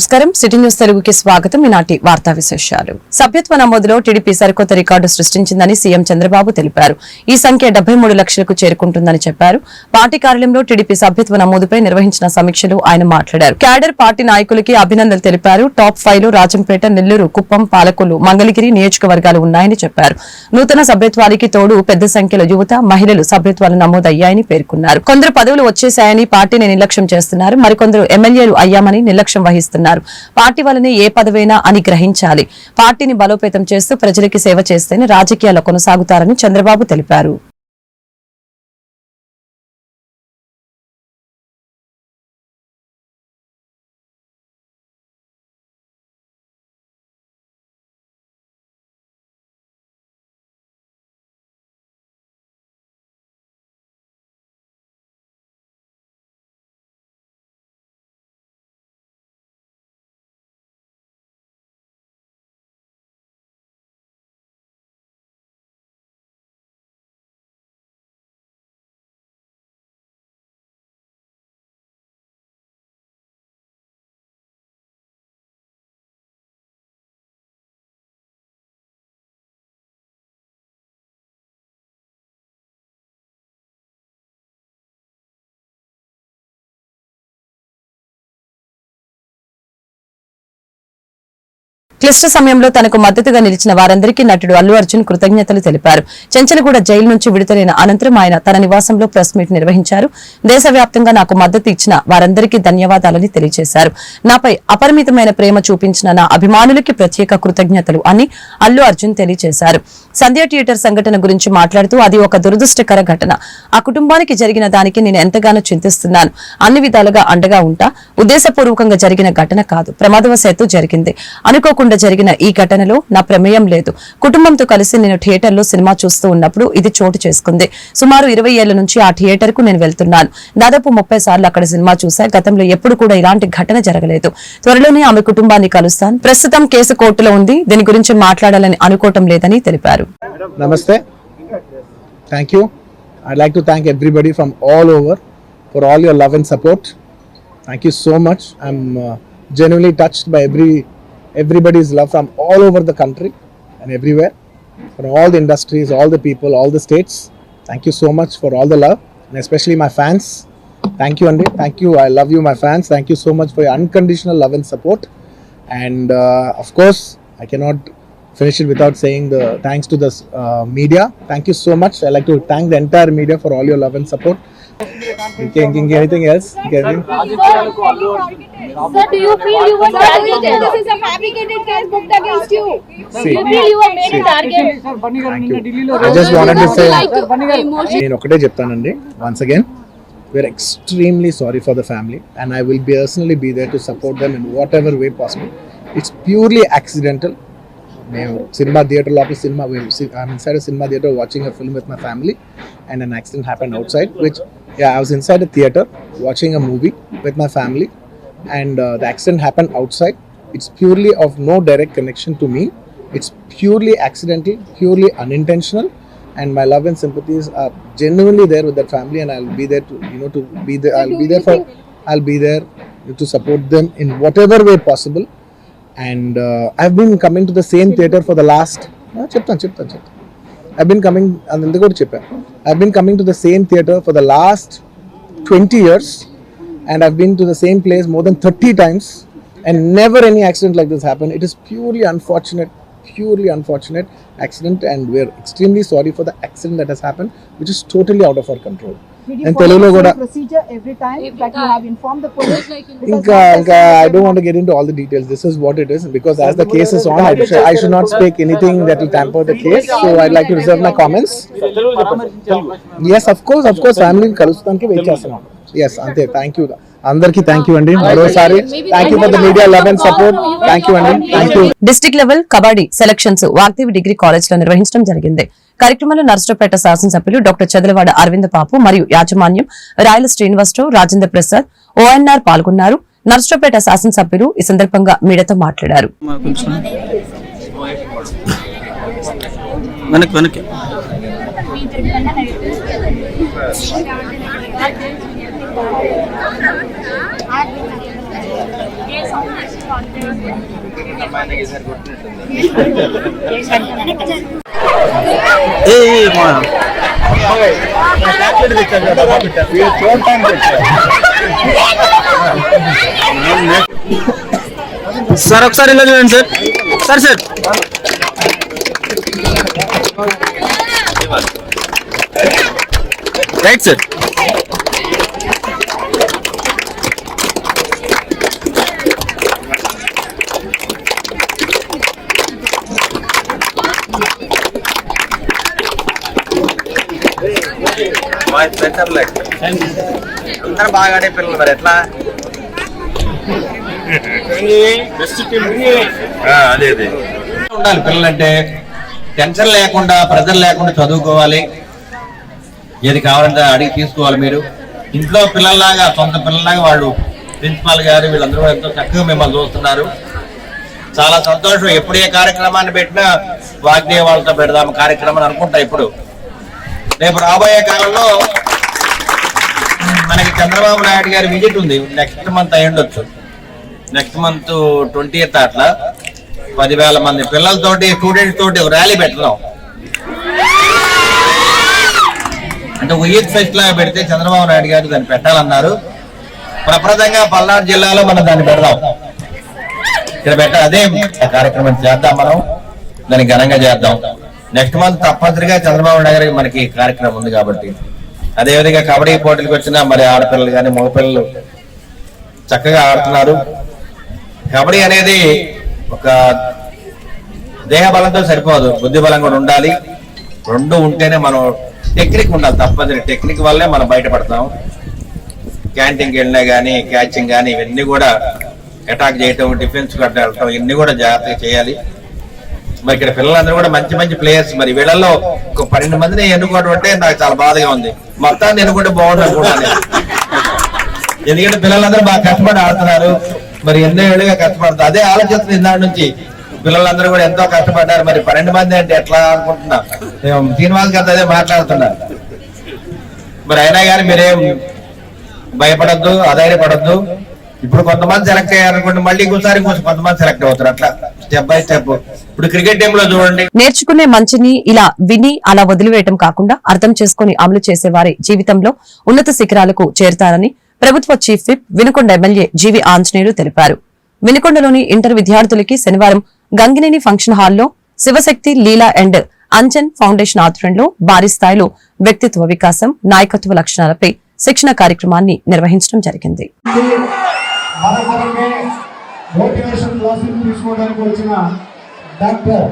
నమస్కారం. City news తెలుగుకి స్వాగతం. ఈనాటి వార్తా విశేషాలు. సభ్యత్వ నమోదులో టీడీపీ సరికొత్త రికార్డు సృష్టించిందని సీఎం చంద్రబాబు తెలిపారు. ఈ సంఖ్య డెబ్బై మూడు లక్షలకు చేరుకుంటుందని చెప్పారు. పార్టీ కార్యాలయంలో టీడీపీ సభ్యత్వ నమోదుపై నిర్వహించిన సమీక్షలో ఆయన మాట్లాడారు. క్యాడర్ పార్టీ నాయకులకి అభినందనలు తెలిపారు. టాప్ ఫైవ్లో రాజంపేట నెల్లూరు కుప్పం పాలకొల్లు మంగళగిరి నియోజకవర్గాలు ఉన్నాయని చెప్పారు. నూతన సభ్యత్వానికి తోడు పెద్ద సంఖ్యలో యువత మహిళలు సభ్యత్వాలు నమోదయ్యాయని పేర్కొన్నారు. కొందరు పదవులు వచ్చేశాయని పార్టీని నిర్లక్ష్యం చేస్తున్నారు. మరికొందరు ఎమ్మెల్యేలు అయ్యామని నిర్లక్ష్యం వహిస్తున్నారు. పార్టీ వల్లనే ఏ పదవైనా అని గ్రహించాలి. పార్టీని బలోపేతం చేస్తూ ప్రజలకి సేవ చేస్తేనే రాజకీయాల్లో కొనసాగుతారని చంద్రబాబు తెలిపారు. క్లిష్ట సమయంలో తనకు మద్దతుగా నిలిచిన వారందరికీ నటుడు అల్లు అర్జున్ కృతజ్ఞతలు తెలిపారు. చెంచలగూడ జైలు నుంచి విడుదలైన అనంతరం ఆయన తన నివాసంలో ప్రెస్ మీట్ నిర్వహించారు. దేశవ్యాప్తంగా నాకు మద్దతు ఇచ్చిన వారందరికీ ధన్యవాదాలని తెలియజేశారు. నాపై అపరిమితమైన ప్రేమ చూపించిన నా అభిమానులకి ప్రత్యేక కృతజ్ఞతలు అని అల్లు అర్జున్ తెలియజేశారు. సంధ్య థియేటర్ సంఘటన గురించి మాట్లాడుతూ అది ఒక దురదృష్టకర ఘటన. ఆ కుటుంబానికి జరిగిన దానికి నేను ఎంతగానో చింతిస్తున్నాను. అన్ని విధాలుగా అండగా ఉంటా ఉద్దేశపూర్వకంగా జరిగిన ఘటన కాదు ప్రమాదవశాత్తు జరిగింది. అనుకోకుండా జరిగిన ఈ ఘటనలో నా ప్రమేయం లేదు. కుటుంబంతో కలిసి నేను థియేటర్లో సినిమా చూస్తూ ఉన్నప్పుడు ఇది చోటు చేసుకుంది. సుమారు ఇరవై ఏళ్ళ నుంచి ఆ థియేటర్కు నేను వెళ్తున్నాను. దాదాపు ముప్పై సార్లు అక్కడ సినిమా చూసా గతంలో ఎప్పుడు కూడా ఇలాంటి ఘటన జరగలేదు. త్వరలోనే ఆమె కుటుంబాన్ని కలుస్తాను. ప్రస్తుతం కేసు కోర్టులో ఉంది. దీని గురించి మాట్లాడాలని అనుకోవటం లేదని తెలిపారు. నమస్తే. Thank you I like to thank everybody from all over for all your love and support thank you so much I'm genuinely touched by every everybody's love from all over the country and everywhere, from all the industries, all the people, all the states. Thank you so much for all the love, and especially my fans. Thank you, Andy. Thank you. I love you, my fans. Thank you so much for your unconditional love and support. And uh, of course, I cannot finish it without saying the thanks to the uh, media. Thank you so much. I like to thank the entire media for all your love and support. Okay, okay, anything else? Okay, anything? Sir, do you feel you were targeted? This is a fabricated case booked against you. See, You feel you were made a target? thank you. I just wanted to say. Like emotion. నేను ఒకటే చెప్తానండి once again we are extremely sorry for the family and I will personally be there to support them in whatever way possible it's purely accidental మేము cinema theatre లోపల cinema I'm inside cinema theatre watching a film with my family and an accident happen outside which I was inside a theatre watching a movie with my family and uh, the accident happened outside. It's purely of no direct connection to me. It's purely accidental, purely unintentional, and my love and sympathies are genuinely there with that family, and I'll be there to you know to be there. I'll be there for. I'll be there to support them in whatever way possible. And uh, I've been coming to the same theater for the last. Ah, చెప్తాను చెప్తాను చెప్తాను I've been coming అది కూడా చెప్పాను I've been coming to the same theater for the last 20 years and I've been to the same place more than 30 times and never any accident like this happened. It is purely unfortunate, purely unfortunate accident and we're extremely sorry for the accident that has happened, which is totally out of our control. Did you And follow Telugulo the కూడా same procedure every time that you have informed the police? Because ఇంకా what ఇంకా the I don't want to get into all the details. This is what it is because as the case is on, I should, I should not speak anything that will tamper the case. So I'd like to reserve my comments. Yes, of course, of course, ఫ్యామిలీని కలుస్తానికి wait చేస్తున్నాం yes అంతే. Thank you అందరికీ thank you అండి. మరోసారి thank you for the media love and support thank you అండి. Thank you district level kabaddi selections Vagdevi degree కాలేజ్లో నిర్వహించడం జరిగింది. కార్యక్రమంలో నర్సరావుపేట శాసనసభ్యులు డాక్టర్ చదలవాడ అరవింద పాపు మరియు యాజమాన్యం రాయల శ్రీనివాసరావు రాజేంద్ర ప్రసాద్ ఓఎన్ఆర్ పాల్గొన్నారు. నర్సరావుపేట శాసనసభ్యులు ఈ సందర్భంగా మీడియాతో మాట్లాడారు. వెనక్కి వెనక్కి. ఏ సౌండ్ ఏ ఏ, మా- సార్ ఒకసారి ఇలా చూడండి sir sir sir right sir అందరూ బాగా ఆడే పిల్లలు మరి ఎట్లా? అదే అదే. ఉండాలి పిల్లలంటే. టెన్షన్ లేకుండా ప్రెజర్ లేకుండా చదువుకోవాలి. ఏది కావాలంటే అడిగి తీసుకోవాలి మీరు. ఇంట్లో పిల్లల్లాగా సొంత పిల్లల్లాగా వాళ్ళు ప్రిన్సిపాల్ గారు వీళ్ళందరూ ఎంతో చక్కగా మిమ్మల్ని చూస్తున్నారు. చాలా సంతోషం. ఎప్పుడు ఏ కార్యక్రమాన్ని పెట్టినా వాగ్దేయ వాళ్ళతో పెడదాం కార్యక్రమాన్ని అనుకుంటా ఇప్పుడు రేపు రాబోయే కాలంలో మనకి చంద్రబాబు నాయుడు గారి విజిట్ ఉంది. నెక్స్ట్ మంత్ అయి ఉండొచ్చు. నెక్స్ట్ మంత్ ట్వంటీ అట్లా. పదివేల మంది పిల్లలతోటి స్టూడెంట్స్ తోటి ర్యాలీ పెడతాం అంటే ఉయ్యత్ ఫెస్ట్ లాగా పెడితే చంద్రబాబు నాయుడు గారు దాన్ని పెట్టాలన్నారు. ప్రప్రదంగా పల్నాడు జిల్లాలో మనం దాన్ని పెడదాం. ఇక్కడ పెట్ట అదే కార్యక్రమం చేద్దాం మనం. దాన్ని ఘనంగా చేద్దాం. నెక్స్ట్ మంత్ తప్పనిసరిగా చంద్రబాబు నాయుడు గారికి మనకి కార్యక్రమం ఉంది కాబట్టి. అదేవిధంగా కబడ్డీ పోటీలకు వచ్చిన మరి ఆడపిల్లలు కానీ మగపిల్లలు చక్కగా ఆడుతున్నారు. కబడ్డీ అనేది ఒక దేహ బలంతో సరిపోదు బుద్ధి బలం కూడా ఉండాలి. రెండు ఉంటేనే మనం టెక్నిక్ ఉండాలి తప్పనిసరి టెక్నిక్ వల్లే మనం బయటపడతాం. క్యాంటీన్కి వెళ్ళినా కానీ క్యాచింగ్ కానీ ఇవన్నీ కూడా అటాక్ చేయటం డిఫెన్స్ కట్టడం ఇవన్నీ కూడా జాగ్రత్తగా చేయాలి. మరి ఇక్కడ పిల్లలందరూ కూడా మంచి మంచి ప్లేయర్స్ మరి వీళ్ళల్లో ఒక పన్నెండు మందిని ఎన్నుకోవడం అంటే నాకు చాలా బాధగా ఉంది. మొత్తాన్ని ఎన్నుకుంటే బాగుంది అనుకుంటాను ఎందుకంటే పిల్లలందరూ బాగా కష్టపడి ఆడుతున్నారు. మరి ఎన్నో ఏళ్ళుగా కష్టపడుతున్నారు. అదే ఆలోచిస్తుంది ఇందాటి నుంచి పిల్లలందరూ కూడా ఎంతో కష్టపడ్డారు. మరి పన్నెండు మంది అంటే ఎట్లా అనుకుంటున్నా? మేము శ్రీనివాస్ గారితో అదే మాట్లాడుతున్నా. మరి అయినా కానీ మీరేం భయపడద్దు అధైర్యపడద్దు. ఇప్పుడు కొంతమంది సెలెక్ట్ అయ్యారనుకోండి మళ్ళీ ఇంకోసారి కొంతమంది సెలెక్ట్ అవుతారు. అట్లా స్టెప్ బై స్టెప్ ఇప్పుడు క్రికెట్ టీమ్లో చూడండి. నేర్చుకునే మంచిని ఇలా విని అలా వదిలివేయటం కాకుండా అర్థం చేసుకుని అమలు చేసేవారి జీవితంలో ఉన్నత శిఖరాలకు చేరుతారని ప్రభుత్వ chief whip Vinukonda MLA GV Anjaneyulu తెలిపారు. వినుకొండలోని ఇంటర్ విద్యార్థులకి శనివారం గంగినేని ఫంక్షన్ హాల్లో శివశక్తి లీలా అండ్ అంజన్ ఫౌండేషన్ ఆధ్వర్యంలో భారీ స్థాయిలో వ్యక్తిత్వ వికాసం నాయకత్వ లక్షణాలపై శిక్షణ కార్యక్రమాన్ని నిర్వహించడం జరిగింది. మన కొరకే మోటివేషన్ క్లాసులు తీసుకోవడానికి వచ్చిన డాక్టర్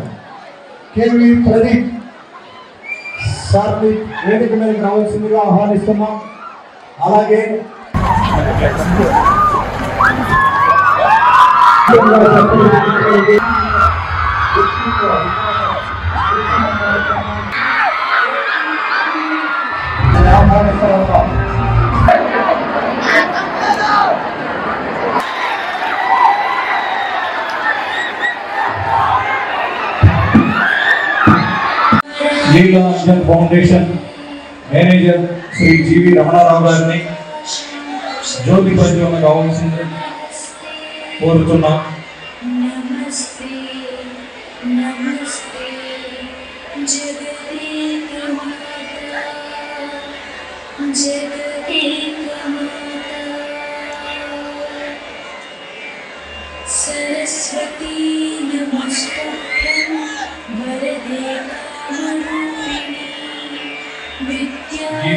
కేవి ప్రదీప్ సార్ని వేదిక మీదకి రావాల్సిందిగా ఆహ్వానిస్తున్నాం. అలాగే ఆహ్వానిస్తున్నాం foundation manager Shri GV Ramanarao గారిని జ్యోతి ప్రజ్వలన కావాల్సింది కోరుతున్నాం.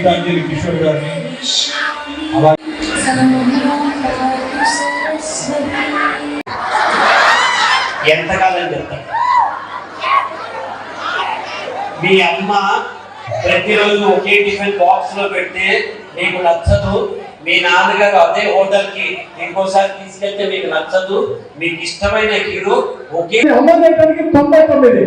గీతాంజలి కిషోర్ గారిని ఎంతకాలం చెప్తాడు మీ అమ్మ ప్రతిరోజు ఒకే టిఫిన్ బాక్స్లో పెడితే మీకు నచ్చదు. మీ నాన్నగారు అదే హోటల్కి ఇంకోసారి తీసుకెళ్తే మీకు నచ్చదు. మీకు ఇష్టమైన హీరో ఒకే తొంభై తొమ్మిది.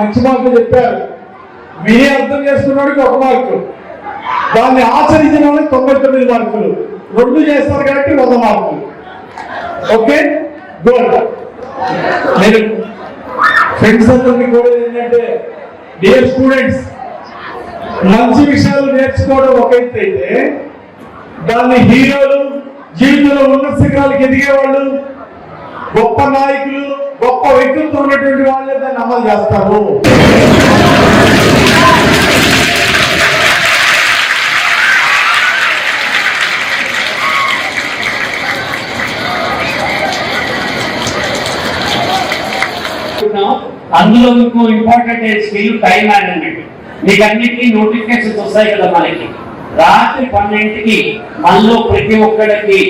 మంచి మార్కులు చెప్పారు. మీరే అర్థం చేసుకున్నాడికి ఒక మార్కు. దాన్ని ఆచరించిన వాళ్ళకి తొంభై తొమ్మిది మార్కులు. రెండు చేస్తారు కాబట్టి వంద మార్కులు. ఓకే? గుడ్ నేను ఫ్రెండ్స్ అందరినీ కూడా ఏంటంటే డియర్ స్టూడెంట్స్ మంచి విషయాలు నేర్చుకోవడం ఒక అయితే దాన్ని హీరోలు జీవితంలో ఉన్న శిఖరాలకు ఎదిగేవాళ్ళు గొప్ప నాయకులు గొప్ప వ్యక్తిత్వం ఉన్నటువంటి వాళ్ళే దాన్ని అమలు చేస్తారు. అందులో మీకు ఇంపార్టెంట్ స్కిల్ టైం మేనేజ్మెంట్ మీకు అన్నిటికీ నోటిఫికేషన్స్ వస్తాయి కదా మనకి. రాత్రి పన్నెండుకి మనలో ప్రతి ఒక్కరికి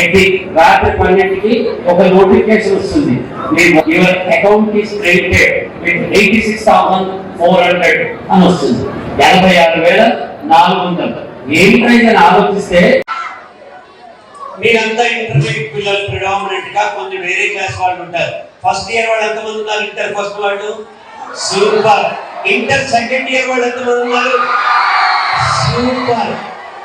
ఎట్టి రాత్రి పన్నెండుకి ఒక నోటిఫికేషన్ వస్తుంది. మీకు your account is credited with eighty six thousand four hundred అని వస్తుంది. ఎనభై ఆరు వేల నాలుగు వందలు. ఏంటంటే ఆలోచిస్తే మీరంతా ఇంటర్మీడియట్ పిల్లలు ప్రిడామినెంట్గా కొంచెం వేరే క్లాస్ వాళ్ళు ఉంటారు. ఫస్ట్ ఇయర్ వాళ్ళు ఎంతమంది ఉన్నారు? ఇంటర్ ఫస్ట్ వాళ్ళు? సూపర్ ఇంటర్ సెకండ్ ఇయర్ వాళ్ళు ఎంతమంది ఉన్నారు? సూపర్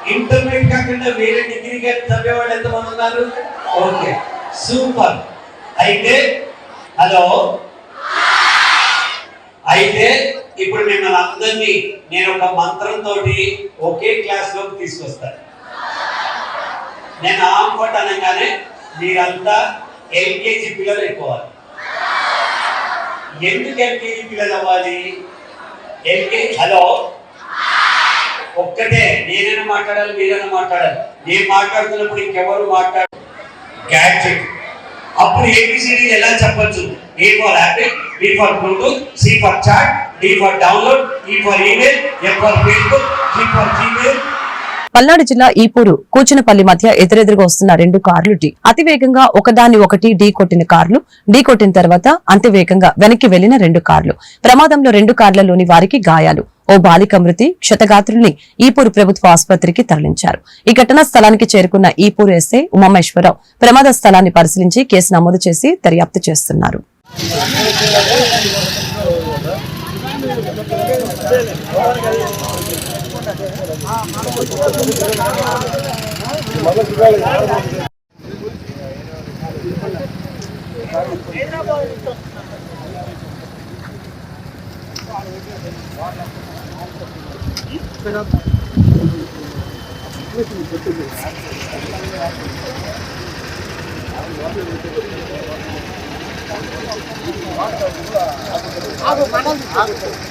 ఇంటర్మీడియట్ కాకుండా వేరే డిగ్రీ చదివేవాళ్ళు ఎంతమంది ఉన్నారు? ఓకే. సూపర్. అయితే హలో? అయితే ఇప్పుడు మిమ్మల్ని అందరినీ నేను ఒక మంత్రంతో ఒకే క్లాస్లోకి తీసుకొస్తాను. నేను ఆంపట్ అనగానే మీరంతా ఎల్కేజీ పిల్లలు అయిపోవాలి. ఎందుకు ఎల్కేజీ పిల్లలు అవ్వాలి? LKG hello? ఒక్కటే నేను నేను మాట్లాడాలి మీరైనా మాట్లాడాలి? నేను మాట్లాడుతున్నప్పుడు ఇంకెవరు మాట్లాడ గ్యాడ్జెట్ అప్పుడు ఏబిసిడి ఎలా చెప్పొచ్చు? A for apple B for Bluetooth C for chat D for download E for email F for Facebook G for Gmail Palnadu జిల్లా ఈపూరు కూచినపల్లి మధ్య ఎదురెదురుగా వస్తున్న రెండు కార్లు ఢీ. అతివేగంగా ఒకదాన్ని ఒకటి ఢీ కొట్టిన కార్లు ఢీ కొట్టిన తర్వాత అంతివేగంగా వెనక్కి వెళ్ళిన రెండు కార్లు. ప్రమాదంలో రెండు కార్లలోని వారికి గాయాలు. ఓ బాలిక మృతి క్షతగాత్రుల్ని ఈపూరు ప్రభుత్వ ఆసుపత్రికి తరలించారు. ఈ ఘటనా స్థలానికి చేరుకున్న ఈపూరు ఎస్ఐ ఉమామేశ్వరరావు ప్రమాద స్థలాన్ని పరిశీలించి కేసు నమోదు చేసి దర్యాప్తు చేస్తున్నారు. ஆகும். மனம் ஆகும்.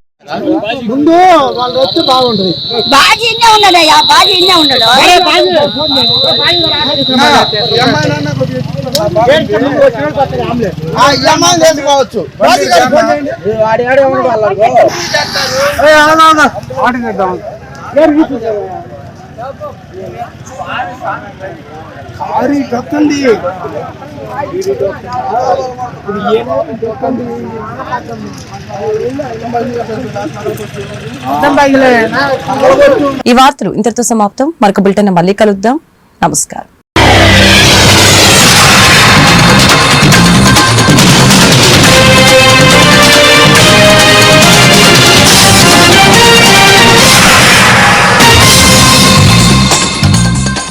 ముందు వాళ్ళు వస్తే బాగుంటుంది. బాజీ ఇన్నే ఉన్నాడయ్యా బాజీ ఇన్నే ఉన్నాడు చేసుకోవచ్చు. సారీ దొక్కండి ఈ వార్తలు ఇంతటితో సమాప్తం. మరొక బులెటిన్ మళ్ళీ కలుద్దాం. నమస్కారం.